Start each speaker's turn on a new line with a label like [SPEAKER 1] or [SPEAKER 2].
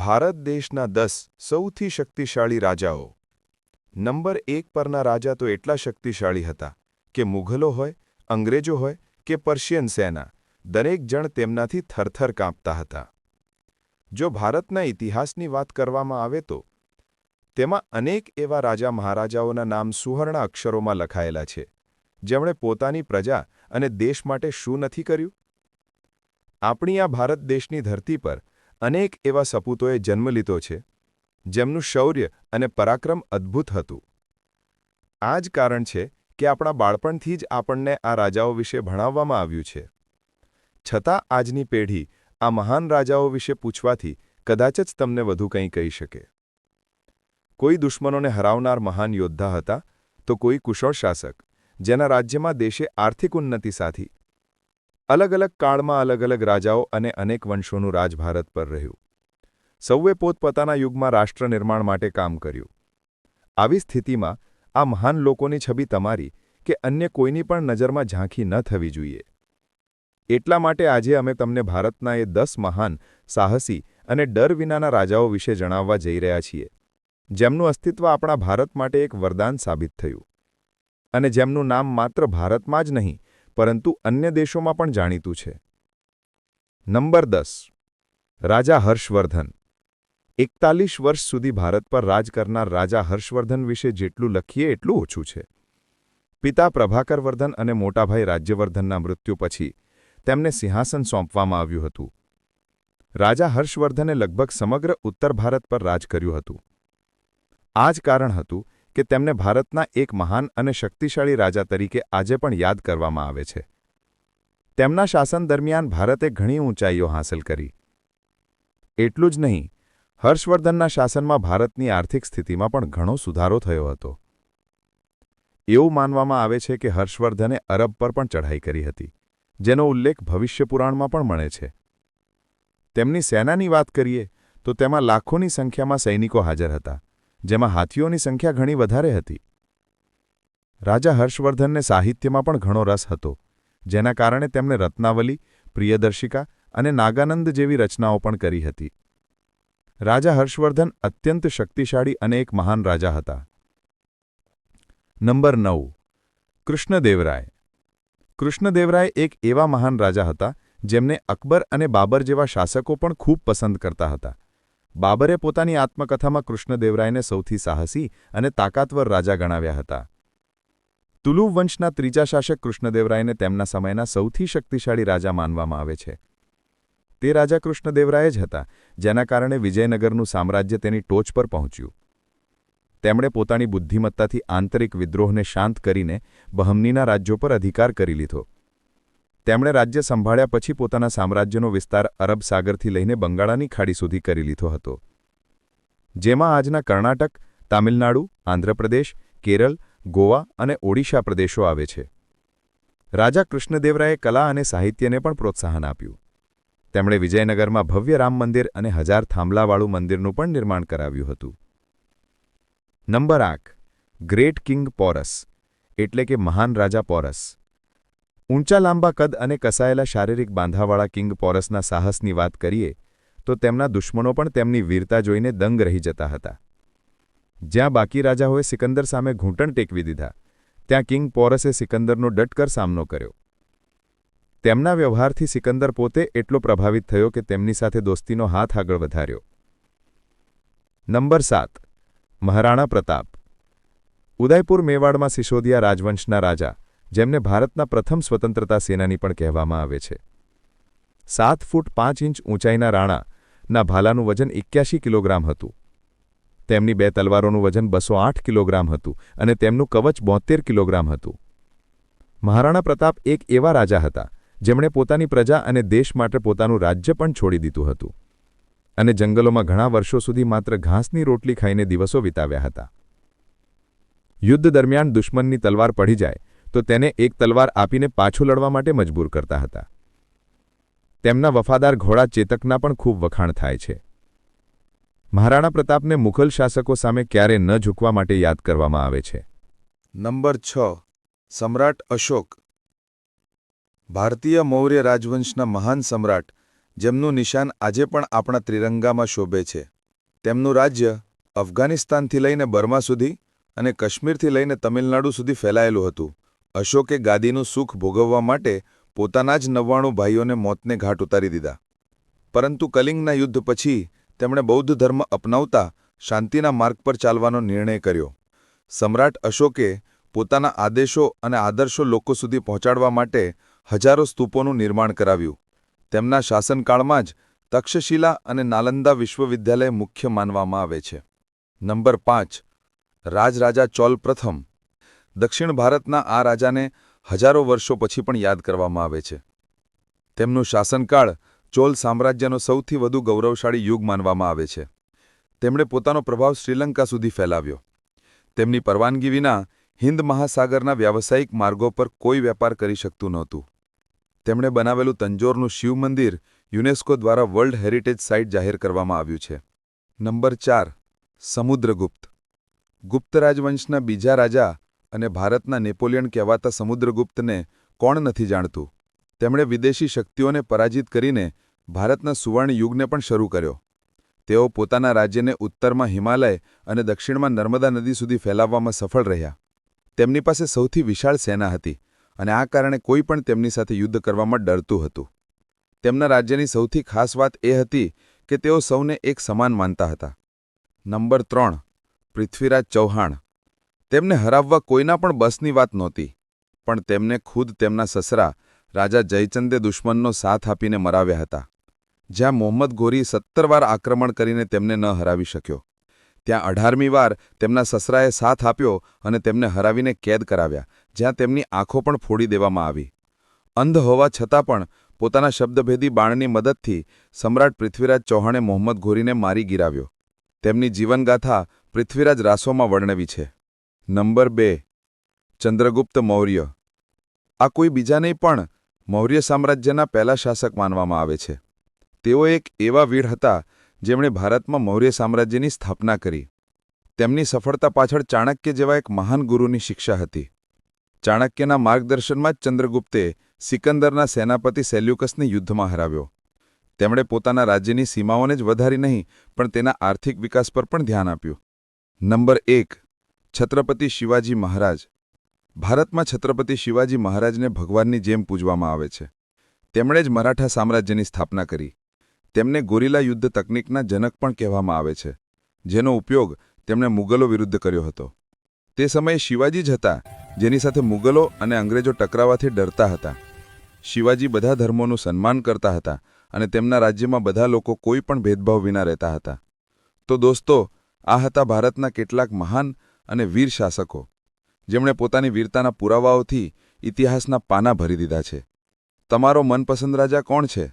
[SPEAKER 1] ભારત દેશના દસ સૌથી શક્તિશાળી રાજાઓ. નંબર એક પરના રાજા તો એટલા શક્તિશાળી હતા કે મુઘલો હોય, અંગ્રેજો હોય કે પર્શિયન સેના, દરેક જણ તેમનાથી થરથર કાંપતા હતા. જો ભારતના ઇતિહાસની વાત કરવામાં આવે તો, તેમાં અનેક એવા રાજા મહારાજાઓના નામ સુવર્ણ અક્ષરોમાં લખાયેલા છે, જેમણે પોતાની પ્રજા અને દેશ માટે શું નથી કર્યું? આપણી આ ભારત દેશની ધરતી પર અનેક એવા સપૂતોએ જન્મ લીધો છે, જેમનું શૌર્ય અને પરાક્રમ અદ્ભુત હતું. આ જ કારણ છે કે આપણા બાળપણથી જ આપણને આ રાજાઓ વિશે ભણાવવામાં આવ્યું છે. છતાં આજની પેઢી આ મહાન રાજાઓ વિશે પૂછવાથી કદાચ જ તમને વધુ કંઈ કહી શકે. કોઈ દુશ્મનોને હરાવનાર મહાન યોદ્ધા હતા તો કોઈ કુશળ શાસક, જેના રાજ્યમાં દેશે આર્થિક ઉન્નતિ સાધી અલગ અલગ કાળમાં અલગ અલગ રાજાઓ અને અનેક વંશોનું રાજ ભારત પર રહ્યું. સૌએ પોતપોતાના યુગમાં રાષ્ટ્ર નિર્માણ માટે કામ કર્યું. આવી સ્થિતિમાં આ મહાન લોકોની છબી તમારી કે અન્ય કોઈની પણ નજરમાં ઝાંખી ન થવી જોઈએ. એટલા માટે આજે અમે તમને ભારતના એ દસ મહાન, સાહસી અને ડર વિનાના રાજાઓ વિશે જણાવવા જઈ રહ્યા છીએ. જેમનું અસ્તિત્વ આપણા ભારત માટે એક વરદાન સાબિત થયું. અને જેમનું નામ માત્ર ભારતમાં જ નહીં પરંતુ અન્ય દેશોમાં પણ જાણીતું છે. નંબર દસ. રાજા હર્ષવર્ધન. એકતાલીસ વર્ષ સુધી ભારત પર રાજ કરનાર રાજા હર્ષવર્ધન વિશે જેટલું લખીએ એટલું ઓછું છે. પિતા પ્રભાકરવર્ધન અને મોટાભાઈ રાજ્યવર્ધનના મૃત્યુ પછી તેમને સિંહાસન સોંપવામાં આવ્યું હતું. રાજા હર્ષવર્ધને લગભગ સમગ્ર ઉત્તર ભારત પર રાજ કર્યું હતું. આ જ કારણ હતું કે તેમને ભારતના એક મહાન અને શક્તિશાળી રાજા તરીકે આજે પણ યાદ કરવામાં આવે છે. તેમના શાસન દરમિયાન ભારતે ઘણી ઊંચાઈઓ હાંસલ કરી. એટલું જ નહીં, હર્ષવર્ધનના શાસનમાં ભારતની આર્થિક સ્થિતિમાં પણ ઘણો સુધારો થયો હતો. એવું માનવામાં આવે છે કે હર્ષવર્ધને અરબ પર પણ ચઢાઈ કરી હતી, જેનો ઉલ્લેખ ભવિષ્યપુરાણમાં પણ મળે છે. તેમની સેનાની વાત કરીએ, તો તેમાં લાખોની સંખ્યામાં સૈનિકો હાજર હતા. જેમાં હાથીઓની સંખ્યા ઘણી વધારે હતી. રાજા હર્ષવર્ધનને સાહિત્યમાં પણ ઘણો રસ હતો, જેના કારણે તેમણે રત્નાવલી, પ્રિયદર્શિકા અને નાગાનંદ જેવી રચનાઓ પણ કરી હતી. રાજા હર્ષવર્ધન અત્યંત શક્તિશાળી અને એક મહાન રાજા હતા. નંબર નવ. કૃષ્ણદેવરાય. કૃષ્ણદેવરાય એક એવા મહાન રાજા હતા, જેમને અકબર અને બાબર જેવા શાસકો પણ ખૂબ પસંદ કરતા હતા. બાબરે પોતાની આત્મકથામાં કૃષ્ણદેવરાયને સૌથી સાહસી અને તાકાતવર રાજા ગણાવ્યા હતા. તુલુ વંશના ત્રીજા શાસક કૃષ્ણદેવરાયને તેમના સમયના સૌથી શક્તિશાળી રાજા માનવામાં આવે છે. તે રાજા કૃષ્ણદેવરાય જ હતા, જેના કારણે વિજયનગરનું સામ્રાજ્ય તેની ટોચ પર પહોંચ્યું. તેમણે પોતાની બુદ્ધિમત્તાથી આંતરિક વિદ્રોહને શાંત કરીને બહમનીના રાજ્યો પર અધિકાર કરી લીધો. તેમણે રાજ્ય સંભાળ્યા પછી પોતાના સામ્રાજ્યનો વિસ્તાર અરબ સાગરથી લઈને બંગાળાની ખાડી સુધી કરી લીધો હતો. જેમાં આજના કર્ણાટક, તામિલનાડુ, આંધ્રપ્રદેશ, કેરળ, ગોવા અને ઓડિશા પ્રદેશો આવે છે. રાજા કૃષ્ણદેવરાયે કલા અને સાહિત્યને પણ પ્રોત્સાહન આપ્યું. તેમણે વિજયનગરમાં ભવ્ય રામ મંદિર અને હજાર થાંભલાવાળું મંદિરનું પણ નિર્માણ કરાવ્યું હતું. નંબર આઠ. ગ્રેટ કિંગ પોરસ, એટલે કે મહાન રાજા પોરસ. ઊંચા લાંબા કદ અને કસાયેલા શારીરિક બાંધાવાળા કિંગ પોરસના સાહસની વાત કરીએ, તો તેમના દુશ્મનો પણ તેમની વીરતા જોઈને દંગ રહી જતા હતા. જ્યાં બાકી રાજાઓએ સિકંદર સામે ઘૂંટણ ટેકવી દીધા, ત્યાં કિંગ પોરસે સિકંદરનો ડટકર સામનો કર્યો. તેમના વ્યવહારથી સિકંદર પોતે એટલો પ્રભાવિત થયો કે તેમની સાથે દોસ્તીનો હાથ આગળ વધાર્યો. નંબર સાત, મહારાણા પ્રતાપ. ઉદયપુર મેવાડમાં સિસોદિયા રાજવંશના રાજા જેમને ભારતના પ્રથમ સ્વતંત્રતા સેનાની પણ કહેવામાં આવે છે. સાત ફૂટ પાંચ ઇંચ ઊંચાઈના રાણાના ભાલાનું વજન એક્યાસી કિલોગ્રામ હતું. તેમની બે તલવારોનું વજન બસો આઠ કિલોગ્રામ હતું અને તેમનું કવચ બોતેર કિલોગ્રામ હતું. મહારાણા પ્રતાપ એક એવા રાજા હતા, જેમણે પોતાની પ્રજા અને દેશ માટે પોતાનું રાજ્ય પણ છોડી દીધું હતું. અને જંગલોમાં ઘણા વર્ષો સુધી માત્ર ઘાસની રોટલી ખાઈને દિવસો વિતાવ્યા હતા. યુદ્ધ દરમિયાન દુશ્મનની તલવાર પડી જાય તો તેને એક તલવાર આપીને પાછું લડવા માટે મજબૂર કરતા હતા. તેમના વફાદાર ઘોડા ચેતકના પણ ખૂબ વખાણ થાય છે. મહારાણા પ્રતાપને મુઘલ શાસકો સામે ક્યારે ન ઝૂકવા માટે યાદ કરવામાં આવે છે.
[SPEAKER 2] નંબર છ. સમ્રાટ અશોક. ભારતીય મૌર્ય રાજવંશના મહાન સમ્રાટ, જેમનું નિશાન આજે પણ આપણા ત્રિરંગામાં શોભે છે. તેમનું રાજ્ય અફઘાનિસ્તાનથી લઈને બર્મા સુધી અને કાશ્મીરથી લઈને તમિલનાડુ સુધી ફેલાયેલું હતું. અશોકે ગાદીનું સુખ ભોગવવા માટે પોતાના જ નવ્વાણું ભાઈઓને મોતને ઘાટ ઉતારી દીધા. પરંતુ કલિંગના યુદ્ધ પછી તેમણે બૌદ્ધ ધર્મ અપનાવતા શાંતિના માર્ગ પર ચાલવાનો નિર્ણય કર્યો. સમ્રાટ અશોકે પોતાના આદેશો અને આદર્શો લોકો સુધી પહોંચાડવા માટે હજારો સ્તૂપોનું નિર્માણ કરાવ્યું. તેમના શાસનકાળમાં જ તક્ષશિલા અને નાલંદા વિશ્વવિદ્યાલય મુખ્ય માનવામાં આવે છે. નંબર પાંચ. રાજરાજા ચોલ પ્રથમ દક્ષિણ ભારતના આ રાજાને હજારો વર્ષો પછી પણ યાદ કરવામાં આવે છે. તેમનું શાસનકાળ ચોલ સામ્રાજ્યનો સૌથી વધુ ગૌરવશાળી યુગ માનવામાં આવે છે. તેમણે પોતાનો પ્રભાવ શ્રીલંકા સુધી ફેલાવ્યો. તેમની પરવાનગી વિના હિન્દ મહાસાગરના વ્યાવસાયિક માર્ગો પર કોઈ વેપાર કરી શકતું નહોતું. તેમણે બનાવેલું તંજોરનું શિવ મંદિર યુનેસ્કો દ્વારા વર્લ્ડ હેરિટેજ સાઇટ જાહેર કરવામાં આવ્યું છે. નંબર ચાર, સમુદ્રગુપ્ત. ગુપ્ત રાજવંશના બીજા રાજા અને ભારતના નેપોલિયન કહેવાતા સમુદ્રગુપ્તને કોણ નથી જાણતું? તેમણે વિદેશી શક્તિઓને પરાજિત કરીને ભારતના સુવર્ણ યુગને પણ શરૂ કર્યો. તેઓ પોતાના રાજ્યને ઉત્તરમાં હિમાલય અને દક્ષિણમાં નર્મદા નદી સુધી ફેલાવવામાં સફળ રહ્યા. તેમની પાસે સૌથી વિશાળ સેના હતી અને આ કારણે કોઈ પણ તેમની સાથે યુદ્ધ કરવામાં ડરતું હતું. તેમના રાજ્યની સૌથી ખાસ વાત એ હતી કે તેઓ સૌને એક સમાન માનતા હતા. નંબર ત્રણ, પૃથ્વીરાજ ચૌહાણ. તેમને હરાવવા કોઈના પણ બસની વાત નહોતી. પણ તેમને ખુદ તેમના સસરા, રાજા જયચંદે દુશ્મનનો સાથ આપીને મરાવ્યા હતા. જ્યાં મોહમ્મદ ગોરી સત્તર વાર આક્રમણ કરીને તેમને ન હરાવી શક્યો. ત્યાં અઢારમી વાર તેમના સસરાએ સાથ આપ્યો અને તેમને હરાવીને કેદ કરાવ્યા, જ્યાં તેમની આંખો પણ ફોડી દેવામાં આવી. અંધ હોવા છતાં પણ પોતાના શબ્દભેદી બાણની મદદથી સમ્રાટ પૃથ્વીરાજ ચૌહાણે મોહમ્મદ ઘોરીને મારી ગિરાવ્યો. તેમની જીવનગાથા પૃથ્વીરાજ રાસોમાં વર્ણવી છે. નંબર બે, ચંદ્રગુપ્ત મૌર્ય. આ કોઈ બીજા નહીં પણ મૌર્ય સામ્રાજ્યના પહેલા શાસક માનવામાં આવે છે. તેઓ એક એવા વીર હતા જેમણે ભારતમાં મૌર્ય સામ્રાજ્યની સ્થાપના કરી. તેમની સફળતા પાછળ ચાણક્ય જેવા એક મહાન ગુરુની શિક્ષા હતી. ચાણક્યના માર્ગદર્શનમાં જ ચંદ્રગુપ્તે સિકંદરના સેનાપતિ સેલ્યુકસને યુદ્ધમાં હરાવ્યો. તેમણે પોતાના રાજ્યની સીમાઓને જ વધારી નહીં, પણ તેના આર્થિક વિકાસ પર પણ ધ્યાન આપ્યું. નંબર એક છત્રપતિ શિવાજી મહારાજ. ભારતમાં છત્રપતિ શિવાજી મહારાજને ભગવાનની જેમ પૂજવામાં આવે છે. તેમણે જ મરાઠા સામ્રાજ્યની સ્થાપના કરી. તેમને ગોરીલા યુદ્ધ તકનિકના જનક પણ કહેવામાં આવે છે, જેનો ઉપયોગ તેમણે મુગલો વિરુદ્ધ કર્યો હતો. તે સમયે શિવાજી જ હતા, જેની સાથે મુગલો અને અંગ્રેજો ટકરાવાથી ડરતા હતા. શિવાજી બધા ધર્મોનું સન્માન કરતા હતા અને તેમના રાજ્યમાં બધા લોકો કોઈ પણ ભેદભાવ વિના રહેતા હતા. તો દોસ્તો, આ હતા ભારતના કેટલાક મહાન અને વીર શાસકો, જેમણે પોતાની વીરતાના પુરાવાઓથી ઇતિહાસના પાના ભરી દીધા છે. તમારો મનપસંદ રાજા કોણ છે?